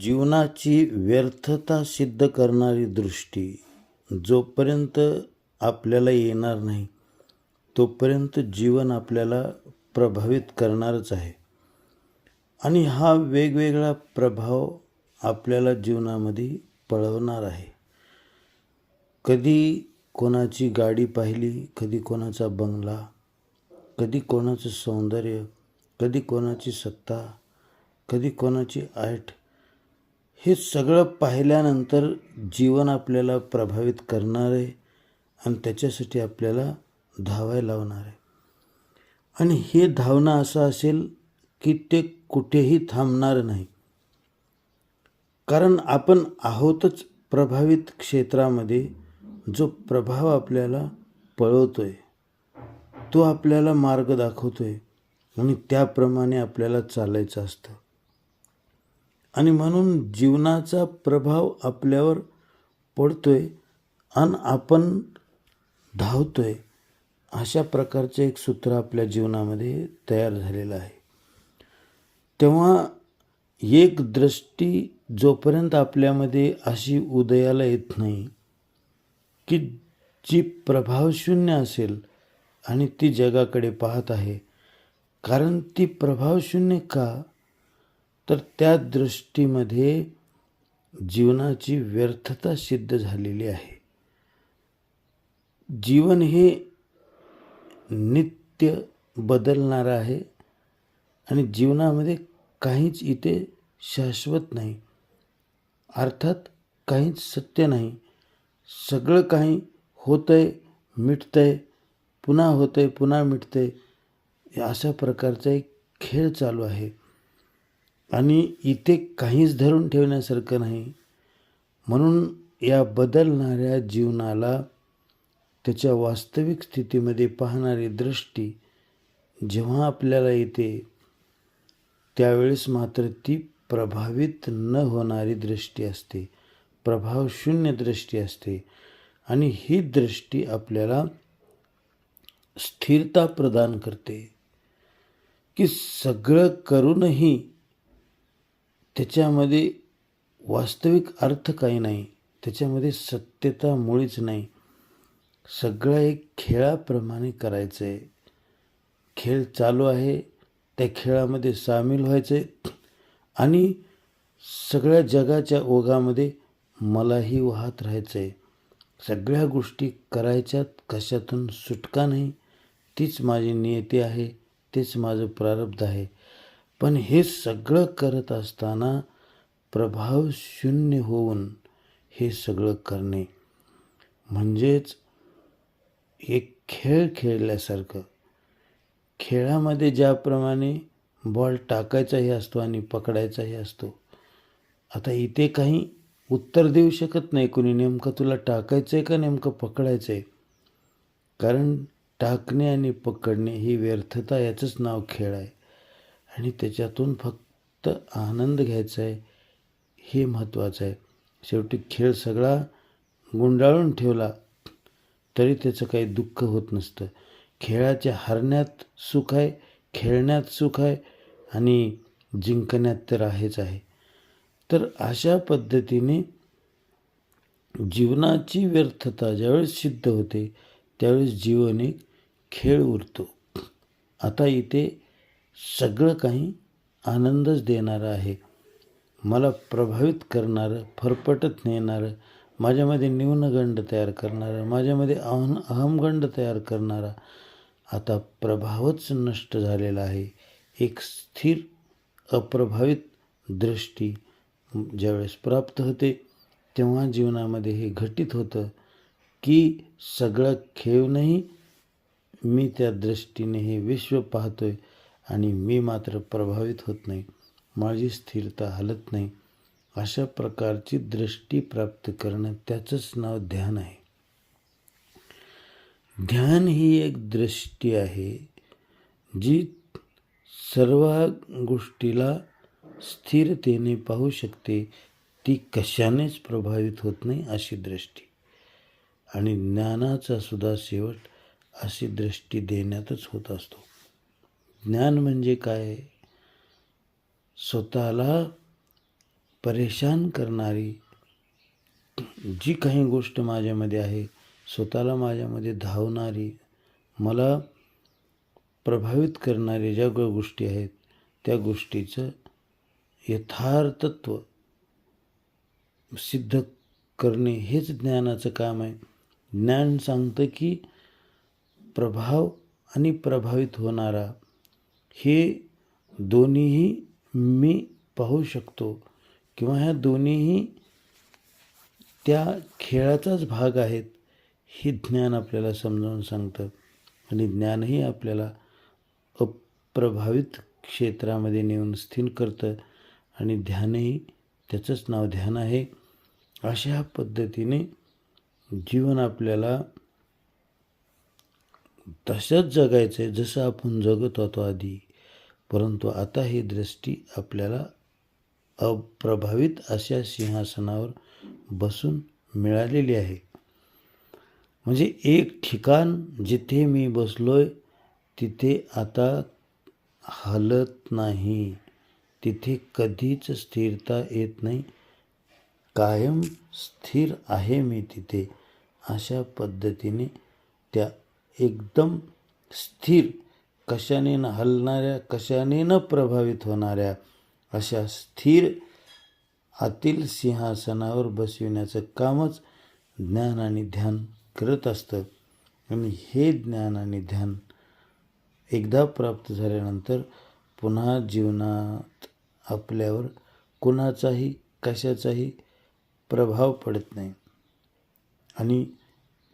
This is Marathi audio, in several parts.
जीवनाची व्यर्थता सिद्ध करणारी दृष्टी जोपर्यंत आपल्याला येणार नाही तोपर्यंत जीवन आपल्याला प्रभावित करणारच आहे. आणि हा वेगवेगळा प्रभाव आपल्याला जीवनामध्ये पळवणार आहे. कधी कोणाची गाडी पाहिली कधी कोणाचा बंगला कधी कोणाचं सौंदर्य कधी कोणाची सत्ता कधी कोणाची आठ हे सगळं पाहिल्यानंतर जीवन आपल्याला प्रभावित करणार आहे आणि त्याच्यासाठी आपल्याला धावायला लावणार आहे. आणि हे धावणं असं असेल की ते कुठेही थांबणार नाही. कारण आपण आहोतच प्रभावित क्षेत्रामध्ये जो प्रभाव आपल्याला पळवतो आहे तो आपल्याला मार्ग दाखवतो आहे आणि त्याप्रमाणे आपल्याला चालायचं असतं. आणि म्हणून जीवनाचा प्रभाव आपल्यावर पडतो आहे आणि आपण धावतो आहे अशा प्रकारचं एक सूत्र आपल्या जीवनामध्ये तयार झालेलं आहे. तेव्हा एक दृष्टी जोपर्यंत आपल्यामध्ये अशी उदयाला येत नाही की जी प्रभावशून्य असेल आणि ती जगाकडे पाहत आहे कारण ती प्रभावशून्य का? तर त्या दृष्टीमध्ये जीवनाची व्यर्थता सिद्ध झालेली आहे. जीवन हे नित्य बदलणारं आहे आणि जीवनामध्ये काहीच इथे शाश्वत नाही. अर्थात काहीच सत्य नाही. सगळं काही होतं आहे मिटतं आहे पुन्हा होतं आहे पुन्हा मिटतं आहे अशा प्रकारचा एक खेळ चालू आहे. आणि इथे काहीच धरून ठेवण्यासारखं नाही. म्हणून या बदलणाऱ्या जीवनाला त्याच्या वास्तविक स्थितीमध्ये पाहणारी दृष्टी जेव्हा आपल्याला येते त्यावेळेस मात्र ती प्रभावित न होणारी दृष्टी असते. प्रभावशून्य दृष्टी असते. आणि ही दृष्टी आपल्याला स्थिरता प्रदान करते की सगळं करूनही त्याच्यामध्ये वास्तविक अर्थ काही नाही. त्याच्यामध्ये सत्यता मुळीच नाही. सगळं एक खेळाप्रमाणे करायचं आहे खेळ चालू आहे. त्या खेळामध्ये सामील व्हायचं आहे आणि सगळ्या जगाच्या ओघामध्ये मलाही वाहत राहायचं आहे सगळ्या गोष्टी करायच्यात. कशातून सुटका नाही. तीच माझी नियती आहे. तेच माझं प्रारब्ध आहे. पण हे सगळं करत असताना प्रभाव शून्य होऊन हे सगळं करणे. म्हणजेच एक खेळ खेळल्यासारखं. खेळामध्ये ज्याप्रमाणे बॉल टाकायचाही असतो आणि पकडायचाही असतो. आता इथे काही उत्तर देऊ शकत नाही कोणी नेमकं तुला टाकायचं आहे का नेमकं पकडायचं आहे कारण टाकणे आणि पकडणे ही व्यर्थता याचंच नाव खेळ आहे. आणि त्याच्यातून फक्त आनंद घ्यायचा आहे हे महत्त्वाचं आहे. शेवटी खेळ सगळा गुंडाळून ठेवला तरी त्याचं काही दुःख होत नसतं. खेळाच्या हरण्यात सुख आहे खेळण्यात सुख आहे आणि जिंकण्यात तर आहेच आहे. तर अशा पद्धतीने जीवनाची व्यर्थता ज्यावेळेस सिद्ध होते त्यावेळेस जीवन एक खेळ उरतो. आता इथे सगळं काही आनंदच देणारं आहे. मला प्रभावित करणारं फरफटत नेणारं माझ्यामध्ये न्यूनगंड तयार करणारं माझ्यामध्ये अहम अहमगंड तयार करणारा आता प्रभावच नष्ट झालेला आहे. एक स्थिर अप्रभावित दृष्टी ज्यावेळेस प्राप्त होते तेव्हा जीवनामध्ये हे घटित होतं की सगळं खेळूनही मी त्या दृष्टीने हे विश्व पाहतोय. आणि मी मात्र प्रभावित होत नाही. माझी स्थिरता हलत नाही. अशा प्रकारची दृष्टी प्राप्त करणं त्याचंच नाव ध्यान आहे. ध्यान ही एक दृष्टी आहे जी सर्व गोष्टीला स्थिरतेने पाहू शकते. ती कशानेच प्रभावित होत नाही अशी दृष्टी. आणि ज्ञानाचा सुद्धा शेवट अशी दृष्टी देण्यातच होत असतो. ज्ञान म्हणजे काय? स्वतःला परेशान करणारी जी काही गोष्ट माझ्यामध्ये आहे स्वतःला माझ्यामध्ये धावणारी मला प्रभावित करणारे ज्या गोष्टी आहेत त्या गोष्टीचं यथार्थत्व सिद्ध करणे हेच ज्ञानाचं काम आहे. ज्ञान सांगतं की प्रभाव आणि प्रभावित होणारा हे दोन्हीही मी पाहू शकतो. किंवा ह्या दोन्हीही त्या खेळाचाच भाग आहेत हे ज्ञान आपल्याला समजावून सांगतं. आणि ज्ञानही आपल्याला अप्रभावित क्षेत्रामध्ये नेऊन स्थिर करतं. आणि ध्यानही त्याचंच नाव ध्यान आहे. अशा पद्धतीने जीवन आपल्याला तसंच जगायचं आहे जसं आपण जगत होतो आधी. परंतु आता ही दृष्टी आपल्याला अप्रभावित अशा सिंहासनावर बसून मिळालेली आहे. म्हणजे एक ठिकाण जिथे मी बसलोय तिथे आता हलत नाही. तिथे कधीच स्थिरता येत नाही. कायम स्थिर आहे मी तिथे. अशा पद्धतीने त्या एकदम स्थिर कशाने न हलणाऱ्या कशाने न प्रभावित होणाऱ्या अशा स्थिर आतील सिंहासनावर बसविण्याचं कामच ज्ञान आणि ध्यान करत असतं. आणि हे ज्ञान आणि ध्यान एकदा प्राप्त झाल्यानंतर पुन्हा जीवनात आपल्यावर कुणाचाही कशाचाही प्रभाव पडत नाही. आणि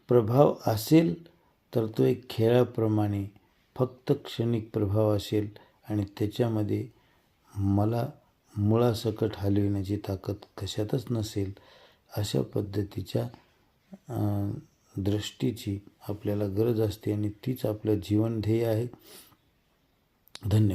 प्रभाव असेल तर तो एक खेळाप्रमाणे फक्त क्षणिक प्रभाव असेल आणि त्याच्यामध्ये मला मुळासकट हलविण्याची ताकद कशातच नसेल अशा पद्धतीच्या दृष्टीची आपल्याला गरज असते आणि तीच आपलं जीवन ध्येय आहे. धन्यवाद.